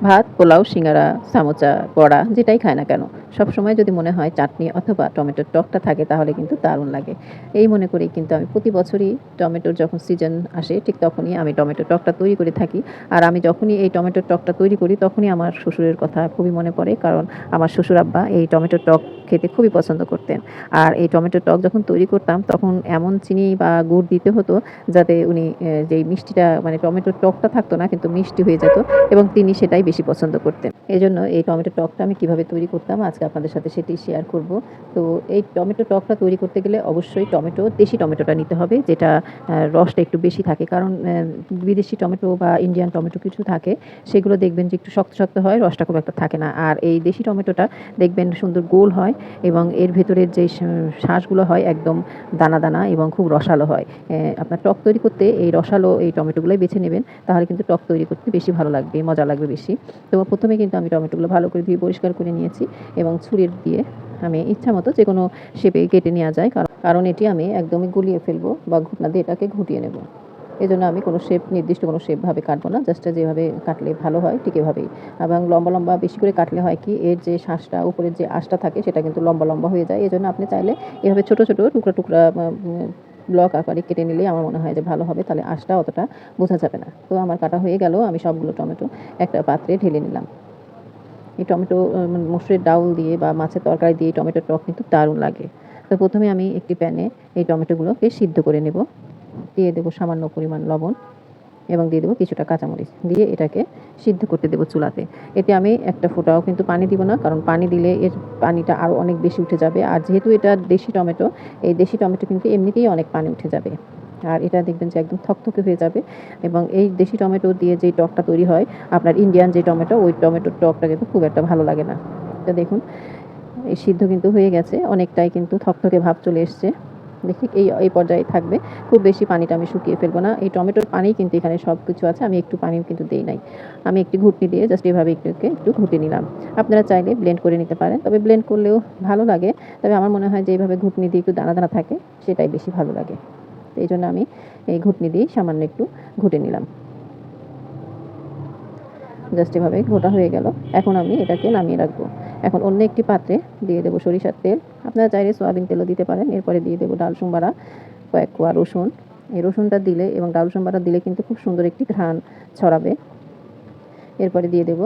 ভাত পোলাও সিঙ্গারা সামোচা বড়া যেটাই খায় না কেন। সব সময় যদি মনে হয় চাটনি অথবা টমেটোর টকটা থাকে, তাহলে কিন্তু দারুণ লাগে। এই মনে করি কিন্তু আমি প্রতি বছরই টমেটোর যখন সিজন আসে, ঠিক তখনই আমি টমেটোর টকটা তৈরি করে থাকি। আর আমি যখনই এই টমেটোর টকটা তৈরি করি, তখনই আমার শ্বশুরের কথা খুবই মনে পড়ে, কারণ আমার শ্বশুর আব্বা এই টমেটোর টক খেতে খুবই পছন্দ করতেন। আর এই টমেটোর টক যখন তৈরি করতাম, তখন এমন চিনি বা গুড় দিতে হতো যাতে উনি যেই মিষ্টিটা মানে টমেটোর টকটা থাকতো না, কিন্তু মিষ্টি হয়ে যেত এবং তিনি সেটাই বেশি পছন্দ করতেন। এই জন্য এই টমেটো টকটা আমি কীভাবে তৈরি করতাম, আজকে আপনাদের সাথে সেটি শেয়ার করব। তো এই টমেটো টকটা তৈরি করতে গেলে অবশ্যই টমেটো, দেশি টমেটোটা নিতে হবে, যেটা রসটা একটু বেশি থাকে। কারণ বিদেশি টমেটো বা ইন্ডিয়ান টমেটো কিছু থাকে, সেগুলো দেখবেন যে একটু শক্ত শক্ত হয়, রসটা খুব একটা থাকে না। আর এই দেশি টমেটোটা দেখবেন সুন্দর গোল হয় এবং এর ভেতরের যে শা- শাঁসগুলো হয় একদম দানা দানা এবং খুব রসালো হয়। আপনার টক তৈরি করতে এই রসালো এই টমেটোগুলোই বেছে নেবেন, তাহলে কিন্তু টক তৈরি করতে বেশি ভালো লাগবে, মজা লাগবে বেশি। তো প্রথমে কিন্তু আমি টমেটোগুলো ভালো করে ধুয়ে পরিষ্কার করে নিয়েছি এবং ছুরির দিয়ে আমি ইচ্ছা মতো যে কোনো শেপে কেটে নেওয়া যায়, কারণ কারণ এটি আমি একদমই গুলিয়ে ফেলব বা ঘুটনা দিয়ে এটাকে ঘুটিয়ে নেব। এই জন্য আমি কোনো শেপ নির্দিষ্ট কোনো শেপভাবে কাটবো না জাস্ট যেভাবে কাটলে ভালো হয় ঠিক এভাবেই। এবং লম্বা লম্বা বেশি করে কাটলে হয় কি, এর যে শ্বাসটা, উপরের যে আঁশটা থাকে সেটা কিন্তু লম্বা লম্বা হয়ে যায়। এই জন্য আপনি চাইলে এভাবে ছোট ছোট টুকরা টুকরা ব্লক আকারে কেটে নিলে আমার মনে হয় যে ভালো হবে, তাহলে আঁশটা অতটা বোঝা যাবে না। তো আমার কাটা হয়ে গেল, আমি সবগুলো টমেটো একটা পাত্রে ঢেলে নিলাম। এই টমেটো মানে মসুরের ডাউল দিয়ে বা মাছের তরকারি দিয়ে টমেটোর টক কিন্তু দারুণ লাগে। তো প্রথমে আমি একটি প্যানে এই টমেটোগুলোকে সিদ্ধ করে নেব। দিয়ে দেবো সামান্য পরিমাণ লবণ এবং দিয়ে দেবো কিছুটা কাঁচামরিচ। দিয়ে এটাকে সিদ্ধ করতে দেবো চুলাতে। এতে আমি একটা ফোঁটাও কিন্তু পানি দিব না, কারণ পানি দিলে এর পানিটা আরও অনেক বেশি উঠে যাবে। আর যেহেতু এটা দেশি টমেটো, এই দেশি টমেটো কিন্তু এমনিতেই অনেক পানি উঠে যাবে। আর এটা দেখবেন যে একদম থকথকে হয়ে যাবে এবং এই দেশি টমেটো দিয়ে যে টকটা তৈরি হয়, আপনার ইন্ডিয়ান যে টমেটো, ওই টমেটোর টকটা কিন্তু খুব একটা ভালো লাগে না। তো দেখুন, এই সিদ্ধ কিন্তু হয়ে গেছে, অনেকটাই কিন্তু থকথকে ভাব চলে এসছে। দেখি, এই এই পর্যায়ে থাকবে। খুব বেশি পানিটা আমি শুকিয়ে ফেলব না। এই টমেটোর পানি কিন্তু এখানে সব কিছু আছে, আমি একটু পানিও কিন্তু দেই নাই। আমি একটি ঘুটনি দিয়ে জাস্ট এভাবে একটু একটু ঘুটে নিলাম। আপনারা চাইলে ব্লেন্ড করে নিতে পারেন, তবে ব্লেন্ড করলেও ভালো লাগে। তবে আমার মনে হয় যে এইভাবে ঘুটনি দিয়ে একটু দানা দানা থাকে, সেটাই বেশি ভালো লাগে। এই জন্য আমি এই ঘুটনি দিয়ে সামান্য একটু ঘুটে নিলাম। জাস্ট এভাবে ঘোটা হয়ে গেল। এখন আমি এটাকে নামিয়ে রাখব। এখন অন্য একটি পাত্রে দিয়ে দেবো সরিষার তেল। আপনারা চাইলে সয়াবিন তেলও দিতে পারেন। এরপরে দিয়ে দেবো ডাল সোমবারা কয়েক কোয়া রসুন। এই রসুনটা দিলে এবং ডাল সোমবারা দিলে কিন্তু খুব সুন্দর একটি ঘ্রাণ ছড়াবে। এরপরে দিয়ে দেবো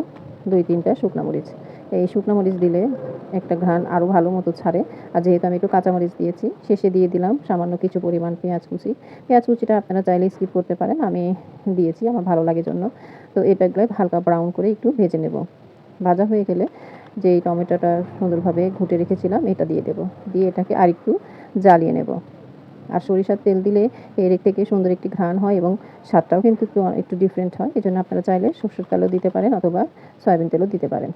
দুই তিনটা শুকনা মরিচ। এই শুকনো মরিচ দিলে একটা ঘ্রাণ আরও ভালো মতো ছাড়ে। আর যেহেতু আমি একটু কাঁচামরিচ দিয়েছি, শেষে দিয়ে দিলাম সামান্য কিছু পরিমাণ পেঁয়াজ কুচি। পেঁয়াজ কুচিটা আপনারা চাইলে স্কিপ করতে পারেন, আমি দিয়েছি, আমার ভালো লাগে জন্য। তো এটাগুলো হালকা ব্রাউন করে একটু ভেজে নেব। ভাজা হয়ে গেলে যে টমেটোটা সুন্দরভাবে ঘুটে রেখেছিলাম, এটা দিয়ে দেব। দিয়ে এটাকে আরেকটু জ্বালিয়ে নেব। আর সরিষার তেল দিলে এর থেকে সুন্দর একটি ঘ্রাণ হয় এবং স্বাদটাও কিন্তু একটু একটু ডিফারেন্ট হয়। এই জন্য আপনারা চাইলে সরষের তেলও দিতে পারেন অথবা সয়াবিন তেলও দিতে পারেন।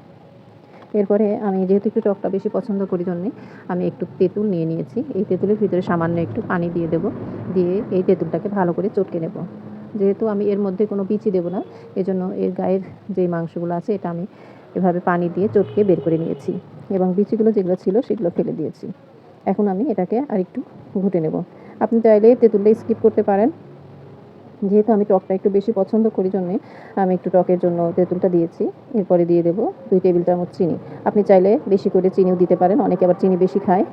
এরপরে আমি যেহেতু একটু টকটা বেশি পছন্দ করি জন্যে, আমি একটু তেঁতুল নিয়ে নিয়েছি। এই তেঁতুলের ভিতরে সামান্য একটু পানি দিয়ে দেবো। দিয়ে এই তেঁতুলটাকে ভালো করে চটকে নেব। যেহেতু আমি এর মধ্যে কোনো বিচি দেবো না, এজন্য এর গায়ের যে মাংসগুলো আছে, এটা আমি এভাবে পানি দিয়ে চটকে বের করে নিয়েছি। এবং বিচিগুলো যেগুলো ছিল, সেগুলো ফেলে দিয়েছি। এখন আমি এটাকে আরেকটু ঘুটে নেব। আপনি চাইলে তেঁতুলটা স্কিপ করতে পারেন। যেহেতু আমি টকটা একটু বেশি পছন্দ করি জন্যে, আমি একটু টকের জন্য তেঁতুলটা দিয়েছি। এরপরে দিয়ে দেবো দুই টেবিল চামচ চিনি। আপনি চাইলে বেশি করে চিনিও দিতে পারেন, অনেকে আবার চিনি বেশি খায়।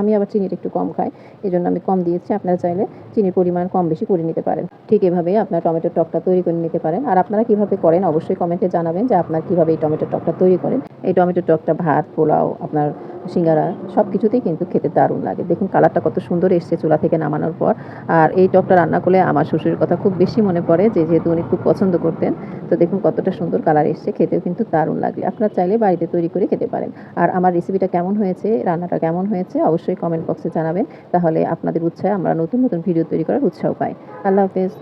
আমি আবার চিনিটা একটু কম খাই এই জন্য আমি কম দিয়েছি। আপনারা চাইলে চিনির পরিমাণ কম বেশি করে নিতে পারেন। ঠিক এভাবে আপনার টমেটোর টকটা তৈরি করে নিতে পারেন। আর আপনারা কীভাবে করেন অবশ্যই কমেন্টে জানাবেন যে আপনার কীভাবে এই টমেটোর টকটা তৈরি করেন। এই টমেটোর টকটা ভাত, পোলাও, আপনার সিঙ্গারা সব কিছুতেই কিন্তু খেতে দারুণ লাগে। দেখুন কালারটা কত সুন্দর এসছে চুলা থেকে নামানোর পর। আর এই টকটা রান্না করলে আমার শ্বশুরের কথা খুব বেশি মনে পড়ে যে, যেহেতু উনি খুব পছন্দ করতেন, তো দেখুন কতটা সুন্দর কালার এসছে। খেতেও কিন্তু দারুণ লাগবে আপনারা চাইলে বাড়িতে তৈরি করে খেতে পারেন। আর আমার রেসিপিটা কেমন হয়েছে, রান্নাটা কেমন হয়েছে অবশ্যই কমেন্ট বক্সে জানাবেন। তাহলে আপনাদের উৎসাহে আমরা নতুন নতুন ভিডিও তৈরি করার উৎসাহ পাই। আল্লাহ হাফেজ।